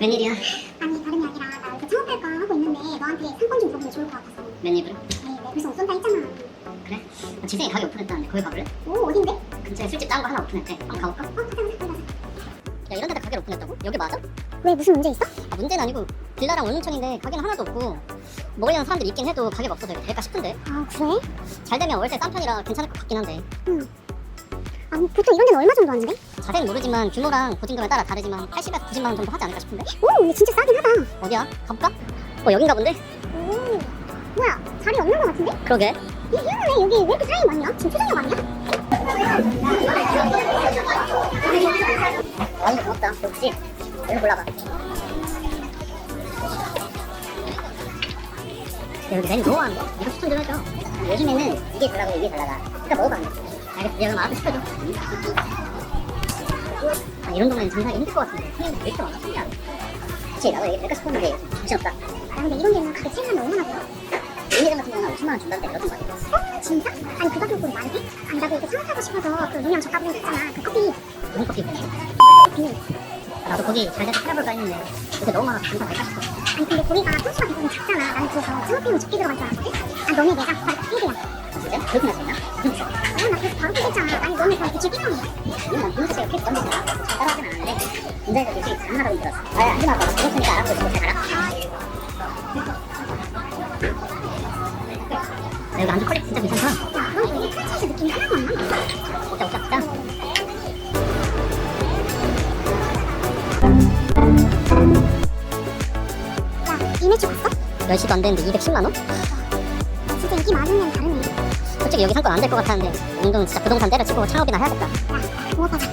웬일이야? 아니 다름이 아니라 나 여기서 창업할까 하고 있는데 너한테 상권 좀 물어보면 좋을 것 같아서 웬일로? 에이 내옷 쏜다 했잖아 그래? 나 지생이 가게 오픈했다는데 거기 가볼래? 오 어딘데? 근처에 술집 짠거 하나 오픈했대 한번 가볼까? 어 가자 가자 가자 야 이런 데다 가게를 오픈했다고? 여기 맞아? 왜 무슨 문제 있어? 아, 문제는 아니고 빌라랑 원룸촌인데 가게는 하나도 없고 먹으려는 사람들이 있긴 해도 가게가 없어서 이거 될까 싶은데 아 그래? 잘 되면 월세 싼 편이라 괜찮을 것 같긴 한데 아 보통 이런 데는 얼마 정도 하는데? 자세는 모르지만 규모랑 보증금에 따라 다르지만 80에서 90만 원 정도 하지 않을까 싶은데 오 진짜 싸긴 하다 어디야? 가볼까? 어 여긴가 본데? 오 뭐야 자리 없는 것 같은데? 그러게 이 희한하네 여기 왜 이렇게 사람이 많냐? 지금 초저녁 아니야? 와인 고맙다 그렇지 여기 골라봐 야, 여기 메뉴 너무 많은데? 이거 추천 좀 해줘 요즘에는 이게 달라고 이게 달라가 일단 먹어봐 알겠어 그럼 알아서 시켜줘 아, 이런 동네는 장사하기 힘들 것 같은데 손님들 왜 이렇게 많아 그치 나도 얘기 될까 싶었는데 정신없다 아 근데 이런 데는 가게 체감이 얼마나 들어? 일리장 같은 경우는 50만 원 준다는데 그렇던 거 같아 어? 진짜? 아니 그 가격으로 말이 돼? 아니 나도 이거 창업하고 싶어서 그 유명 저가 분이 있잖아 그 커피 무슨 커피? 비밀 나도 거기 잘 돼서 찾아볼까 했는데 요새 너무 많아서 장사 될까 싶어 아니 근데 거기가 평수가 되게 작잖아 나는 그래서 창업비용 적게 들어갈 줄 알았거든? 아 너네 내가 바로 필이야 진짜? 그렇게 있나? 무슨 어나 그래서 바로 필했잖아 아니 너네 그럼 대출 삐방이야 이건 분수 씨가 캐치 던지잘 따라하진 않았는데 인자에서 대출이 장난하다고 들었어 아 하지 마 그렇으니까 알아서 있고 잘 가라 야, 여기 안주 퀄리티 진짜 괜찮다 야너 되게 프랜차이즈 느낌이 하나도 안 나? 먹자 먹자 먹자 야 이 매출 봤어? 10시도 안 됐는데 210만 원? 진짜 인기 많으면 다르네 솔직히 여기 상권 안 될 것 같았는데 이 정도면 진짜 부동산 때려치고 창업이나 해야겠다. 야 붕어파자